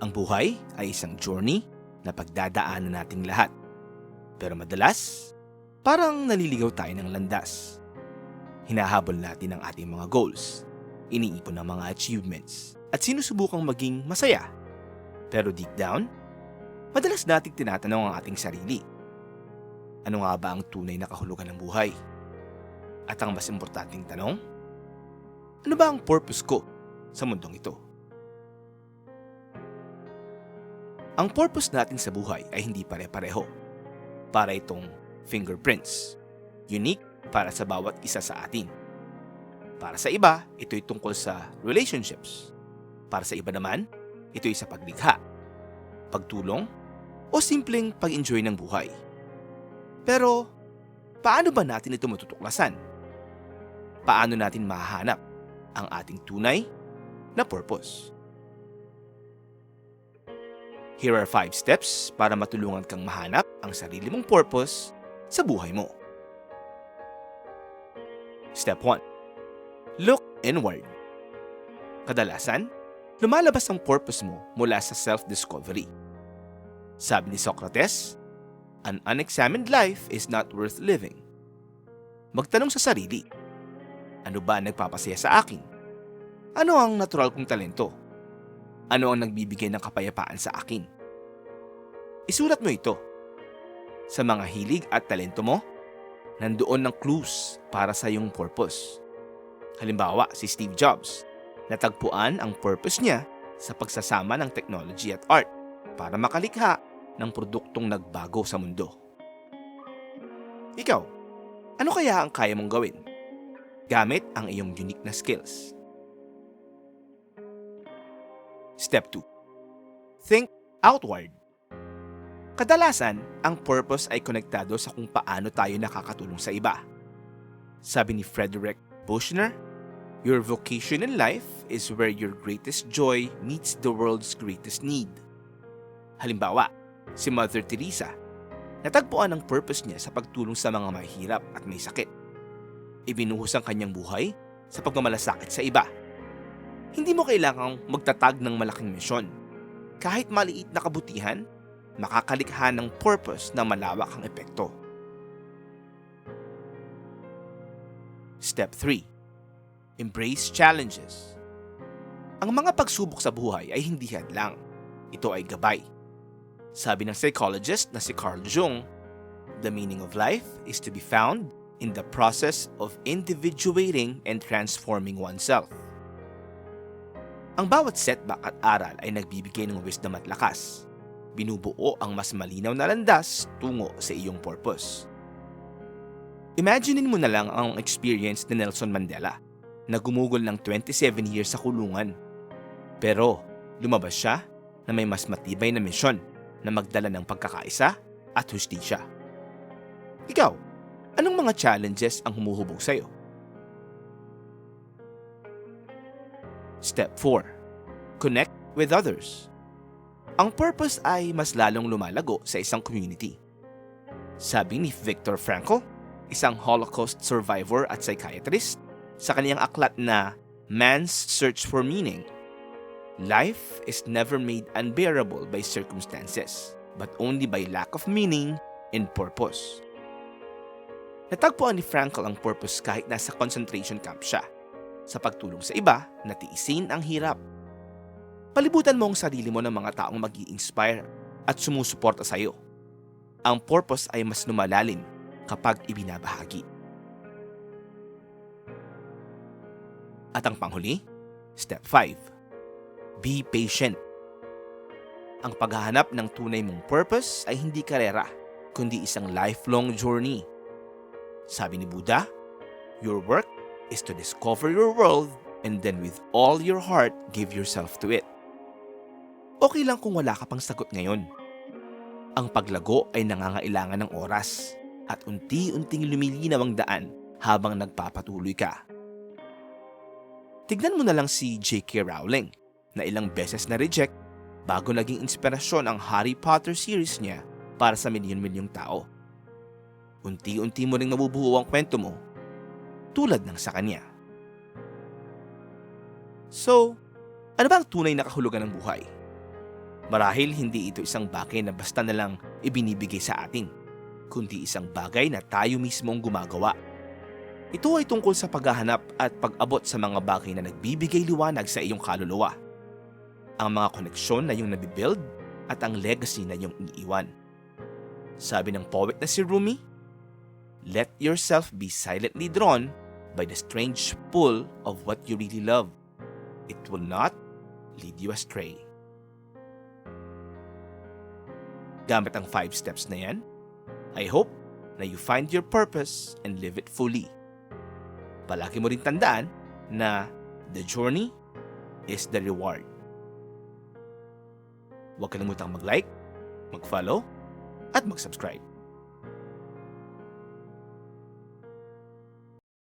Ang buhay ay isang journey na pagdadaanan nating lahat. Pero madalas, parang naliligaw tayo ng landas. Hinahabol natin ang ating mga goals, iniipon ang mga achievements, at sinusubukang maging masaya. Pero deep down, madalas nating tinatanong ang ating sarili. Ano nga ba ang tunay na kahulugan ng buhay? At ang mas importanteng tanong, ano ba ang purpose ko sa mundong ito? Ang purpose natin sa buhay ay hindi pare-pareho. Para itong fingerprints. Unique para sa bawat isa sa atin. Para sa iba, ito'y tungkol sa relationships. Para sa iba naman, ito'y sa paglikha, pagtulong, o simpleng pag-enjoy ng buhay. Pero, paano ba natin ito matutuklasan? Paano natin mahahanap ang ating tunay na purpose? Here are 5 steps para matulungan kang mahanap ang sarili mong purpose sa buhay mo. Step 1. Look inward. Kadalasan, lumalabas ang purpose mo mula sa self-discovery. Sabi ni Socrates, an unexamined life is not worth living. Magtanong sa sarili, ano ba ang nagpapasaya sa akin? Ano ang natural kong talento? Ano ang nagbibigay ng kapayapaan sa akin? Isulat mo ito. Sa mga hilig at talento mo, nandoon ng clues para sa iyong purpose. Halimbawa, si Steve Jobs, natagpuan ang purpose niya sa pagsasama ng technology at art para makalikha ng produktong nagbago sa mundo. Ikaw, ano kaya ang kaya mong gawin? Gamit ang iyong unique na skills. Step 2. Think outward. Kadalasan, ang purpose ay konektado sa kung paano tayo nakakatulong sa iba. Sabi ni Frederick Bushner, Your vocation in life is where your greatest joy meets the world's greatest need. Halimbawa, si Mother Teresa, natagpuan ang purpose niya sa pagtulong sa mga mahirap at may sakit. Ibinuhos ang kanyang buhay sa pagmamalasakit sa iba. Hindi mo kailangang magtatag ng malaking misyon. Kahit maliit na kabutihan, makakalikha ng purpose na malawak ang epekto. Step 3. Embrace challenges. Ang mga pagsubok sa buhay ay hindi hadlang. Ito ay gabay. Sabi ng psychologist na si Carl Jung, the meaning of life is to be found in the process of individuating and transforming oneself. Ang bawat setback at aral ay nagbibigay ng wisdom at lakas. Binubuo ang mas malinaw na landas tungo sa iyong purpose. Imaginein mo na lang ang experience ni Nelson Mandela na gumugol ng 27 years sa kulungan. Pero lumabas siya na may mas matibay na misyon na magdala ng pagkakaisa at hustisya. Ikaw, anong mga challenges ang humuhubog sa'yo? Step 4. Connect with others. Ang purpose ay mas lalong lumalago sa isang community. Sabi ni Viktor Frankl, isang Holocaust survivor at psychiatrist, sa kaniyang aklat na Man's Search for Meaning. Life is never made unbearable by circumstances, but only by lack of meaning and purpose. Natagpuan ni Frankl ang purpose kahit nasa concentration camp siya, sa pagtulong sa iba na tiisin ang hirap. Palibutan mo ang sarili mo ng mga taong mag inspire at sumusuporta sa iyo. Ang purpose ay mas lumalalim kapag ibinabahagi. At ang panghuli, step 5. Be patient. Ang paghahanap ng tunay mong purpose ay hindi karera, kundi isang lifelong journey. Sabi ni Buddha, your work is to discover your world and then with all your heart, give yourself to it. Okay lang kung wala ka pang sagot ngayon. Ang paglago ay nangangailangan ng oras at unti-unting lumilinaw ang daan habang nagpapatuloy ka. Tignan mo na lang si J.K. Rowling na ilang beses na reject bago naging inspirasyon ang Harry Potter series niya para sa milyon-milyong tao. Unti-unti mo ring nabubuo ang kwento mo tulad ng sa kanya. So, ano ba ang tunay na kahulugan ng buhay? Marahil hindi ito isang bagay na basta na lang ibinibigay sa atin, kundi isang bagay na tayo mismo ang gumagawa. Ito ay tungkol sa paghahanap at pag-abot sa mga bagay na nagbibigay liwanag sa iyong kaluluwa. Ang mga koneksyon na iyong nabibuild at ang legacy na iyong iniiwan. Sabi ng poet na si Rumi, Let yourself be silently drawn by the strange pull of what you really love. It will not lead you astray. Gamit ang five steps na yan, I hope na you find your purpose and live it fully. Palagi mo rin tandaan na the journey is the reward. Huwag kalimutang mag-like, mag-follow, at mag-subscribe.